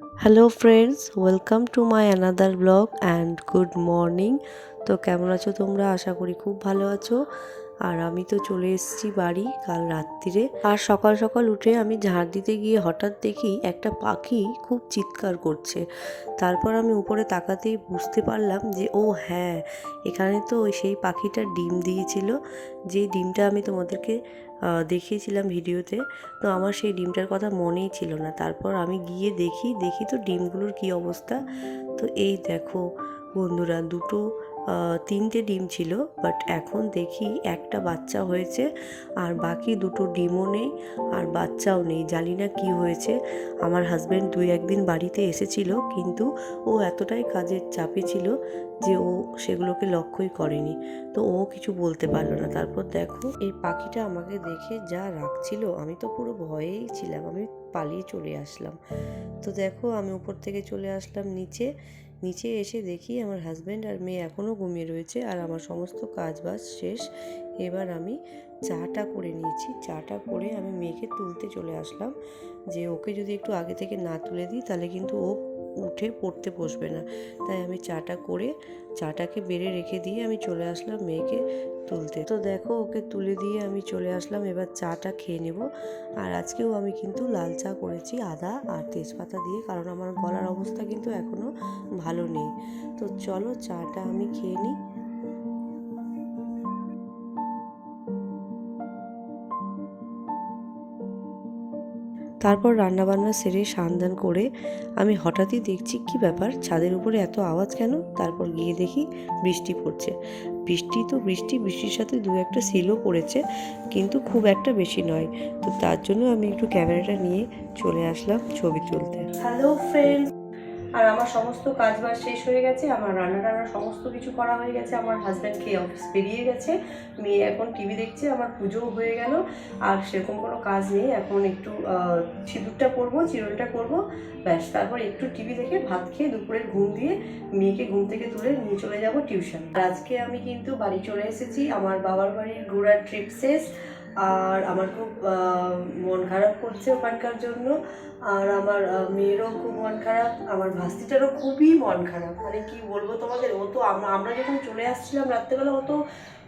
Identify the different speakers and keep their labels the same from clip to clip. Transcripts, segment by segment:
Speaker 1: Hello friends welcome to my another blog and good morning তো কেমন আছো তোমরা? আশা করি খুব ভালো আছো। আর আমি তো চলে এসেছি বাড়ি কাল রাত্রিরে। আর সকাল সকাল উঠে আমি ঝাড় দিতে গিয়ে হঠাৎ দেখি একটা পাখি খুব চিৎকার করছে। তারপর আমি উপরে তাকাতেই বুঝতে পারলাম যে, ও হ্যাঁ এখানে তো সেই পাখিটা ডিম দিয়েছিল। যে ডিমটা আমি তোমাদেরকে দেখিয়েছিলাম ভিডিওতে, তো আমার সেই ডিমটার কথা মনেই ছিল না। তারপর আমি গিয়ে দেখি দেখি তো ডিমগুলোর কি অবস্থা। তো এই দেখো বন্ধুরা, দুটো তিনটে ডিম ছিল বাট এখন দেখি একটা বাচ্চা হয়েছে আর বাকি দুটো ডিমও নেই আর বাচ্চাও নেই। জানি না কি হয়েছে। আমার হাজব্যান্ড দুই একদিন বাড়িতে এসেছিল, কিন্তু ও এতটাই কাজের চাপে ছিল যে ও সেগুলোকে লক্ষ্যই করেনি। তো ও কিছু বলতে পারল না। তারপর দেখো, এই পাখিটা আমাকে দেখে যা রাখছিল আমি তো পুরো ভয়েই ছিলাম, আমি পালিয়ে চলে আসলাম। তো দেখো, আমি উপর থেকে চলে আসলাম নিচে। নিচে এসে দেখি আমার হাজব্যান্ড আর মেয়ে এখনও ঘুমিয়ে রয়েছে আর আমার সমস্ত কাজ বাজ শেষ। এবার আমি চাটা করে নিয়েছি। চাটা করে আমি মেয়েকে তুলতে চলে আসলাম যে ওকে যদি একটু আগে থেকে না তুলে দিই তাহলে কিন্তু ও উঠে পড়তে বসবে না। তাই আমি চাটা করে চাটাকে বেড়ে রেখে দিয়ে আমি চলে আসলাম মেয়েকে তুলতে। তো দেখো, ওকে তুলে দিয়ে আমি চলে আসলাম। এবার চাটা খেয়ে নেব। আর আজকেও আমি কিন্তু লাল চা করেছি, আদা আর তেজপাতা দিয়ে, কারণ আমার গলার অবস্থা কিন্তু এখনও ভালো নেই। তো চলো, চাটা আমি খেয়ে নিই। তারপর রান্নাবান্না সেরে সান্দান করে আমি হঠাৎই দেখছি, কি ব্যাপার? ছাদের উপরে এত আওয়াজ কেন? তারপর গিয়ে দেখি বৃষ্টি পড়ছে। বৃষ্টি তো বৃষ্টি, বৃষ্টির সাথে দু একটা সিলও পড়েছে, কিন্তু খুব একটা বেশি নয়। তো তার জন্য আমি একটু ক্যামেরাটা নিয়ে চলে আসলাম ছবি তুলতে। হ্যালো ফ্রেন্ড আর আমার সমস্ত কাজ বাজ শেষ হয়ে গেছে, আমার রান্না টান্না সমস্ত কিছু করা হয়ে গেছে, আমার হাজব্যান্ড খেয়ে অফিস বেরিয়ে গেছে, মেয়ে এখন টিভি দেখছে, আমার পুজোও হয়ে গেল, আর সেরকম কোনো কাজ নেই, এখন একটু সিঁদুরটা করব, চিরনটা করব, ব্যাস, তারপর একটু টিভি দেখে ভাত খেয়ে দুপুরের ঘুম দিয়ে মেয়েকে ঘুম থেকে তুলে নিয়ে চলে যাব টিউশন আজকে আমি কিন্তু বাড়ি চলে এসেছি, আমার বাবার বাড়ির ঘোরার ট্রিপ শেষ আর আমার খুব মন খারাপ করছে ওখানকার জন্য। আর আমার মেয়েরও খুব মন খারাপ, আমার ভাস্তিটারও খুবই মন খারাপ। মানে কি বলব তোমাদের, ও তো আমরা যখন চলে আসছিলাম রাত্রেবেলা, ও তো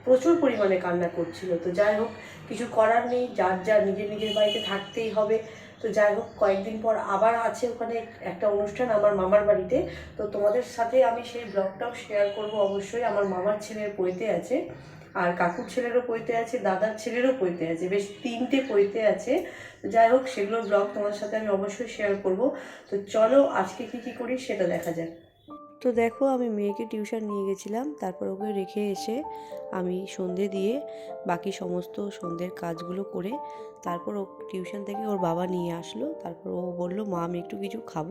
Speaker 1: প্রচুর পরিমাণে কান্না করছিল। তো যাই হোক, কিছু করার নেই, যার যার নিজের নিজের বাড়িতে থাকতেই হবে। তো যাই হোক, কয়েকদিন পর আবার আছে ওখানে একটা অনুষ্ঠান আমার মামার বাড়িতে। তো তোমাদের সাথে আমি সেই ব্লগটাও শেয়ার করব অবশ্যই। আমার মামার ছেলের পৈতে আছে। আর কাকুর ছেলেরও পৈতে আছে, দাদার ছেলেরও পৈতে আছে, বেশ তিনটে পৈতে আছে। যাই হোক সেগুলোর ব্লগ তোমার সাথে আমি অবশ্যই শেয়ার করব। তো চলো, আজকে কি কি করি সেটা দেখা যাক। তো দেখো, আমি মেয়েকে টিউশন নিয়ে গেছিলাম, তারপর ওকে রেখে এসে আমি সন্ধে দিয়ে বাকি সমস্ত সন্ধ্যের কাজগুলো করে তারপর ও টিউশন থেকে ওর বাবা নিয়ে আসলো। তারপর ও বলল, মা, আমি একটু কিছু খাব।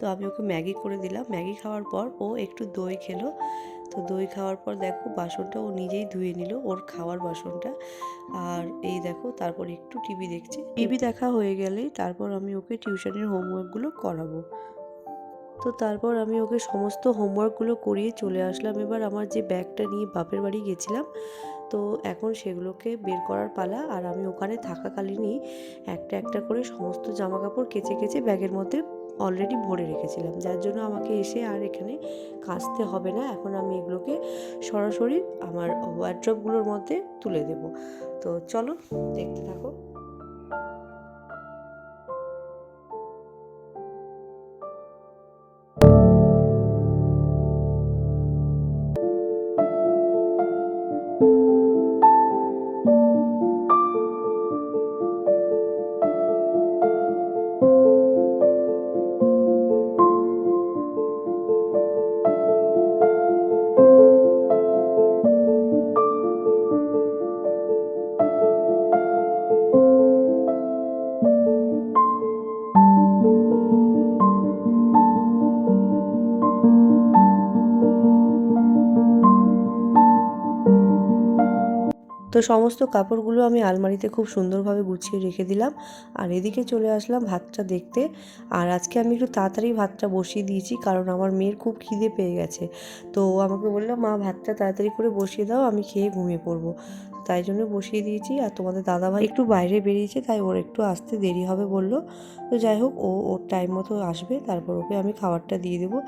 Speaker 1: তো আমি ওকে ম্যাগি করে দিলাম। ম্যাগি খাওয়ার পর ও একটু দই খেলো। তো দই খাওয়ার পর দেখো বাসনটা ও নিজেই ধুয়ে নিল, ওর খাওয়ার বাসনটা। আর এই দেখো তারপর একটু টিভি দেখছে। টিভি দেখা হয়ে গেলেই তারপর আমি ওকে টিউশনের হোমওয়ার্কগুলো করাবো। তো তারপর আমি ওকে সমস্ত হোমওয়ার্কগুলো করিয়ে চলে আসলাম। এবার আমার যে ব্যাগটা নিয়ে বাপের বাড়ি গেছিলাম, তো এখন সেগুলোকে বের করার পালা। আর আমি ওখানে থাকাকালীনই একটা একটা করে সমস্ত জামা কাপড় কেচে কেচে ব্যাগের মধ্যে অলরেডি ভরে রেখেছিলাম। যার জন্য আমাকে এসে আর এখানে কাচতে হবে না। এখন আমি এগুলোকে সরাসরি আমার ওয়ার্ড্রপগুলোর মধ্যে তুলে দেব। তো চলো, দেখতে থাকো। তো সমস্ত কাপড়গুলো আমি আলমারিতে খুব সুন্দরভাবে গুছিয়ে রেখে দিলাম। আর এদিকে চলে আসলাম ভাতটা দেখতে। আর আজকে আমি একটু তাড়াতাড়ি ভাতটা বসিয়ে দিয়েছি, কারণ আমার মেয়ের খুব খিদে পেয়ে গেছে। তো আমাকে বলল, মা, ভাতটা তাড়াতাড়ি করে বসিয়ে দাও, আমি খেয়ে ঘুমিয়ে পড়ব। তাই জন্য বসিয়ে দিয়েছি। আর তোমাদের দাদা ভাই একটু বাইরে বেরিয়েছে, তাই ওর একটু আসতে দেরি হবে বলল। তো যাই হোক, ও ওর টাইম মতো আসবে, তারপর ওকে আমি খাবারটা দিয়ে দেবো।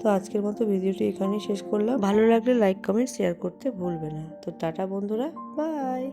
Speaker 1: তো আজকের মতো ভিডিওটি এখানেই শেষ করলাম। ভালো লাগলে লাইক কমেন্ট শেয়ার করতে ভুলবে না। তো টাটা বন্ধুরা বাই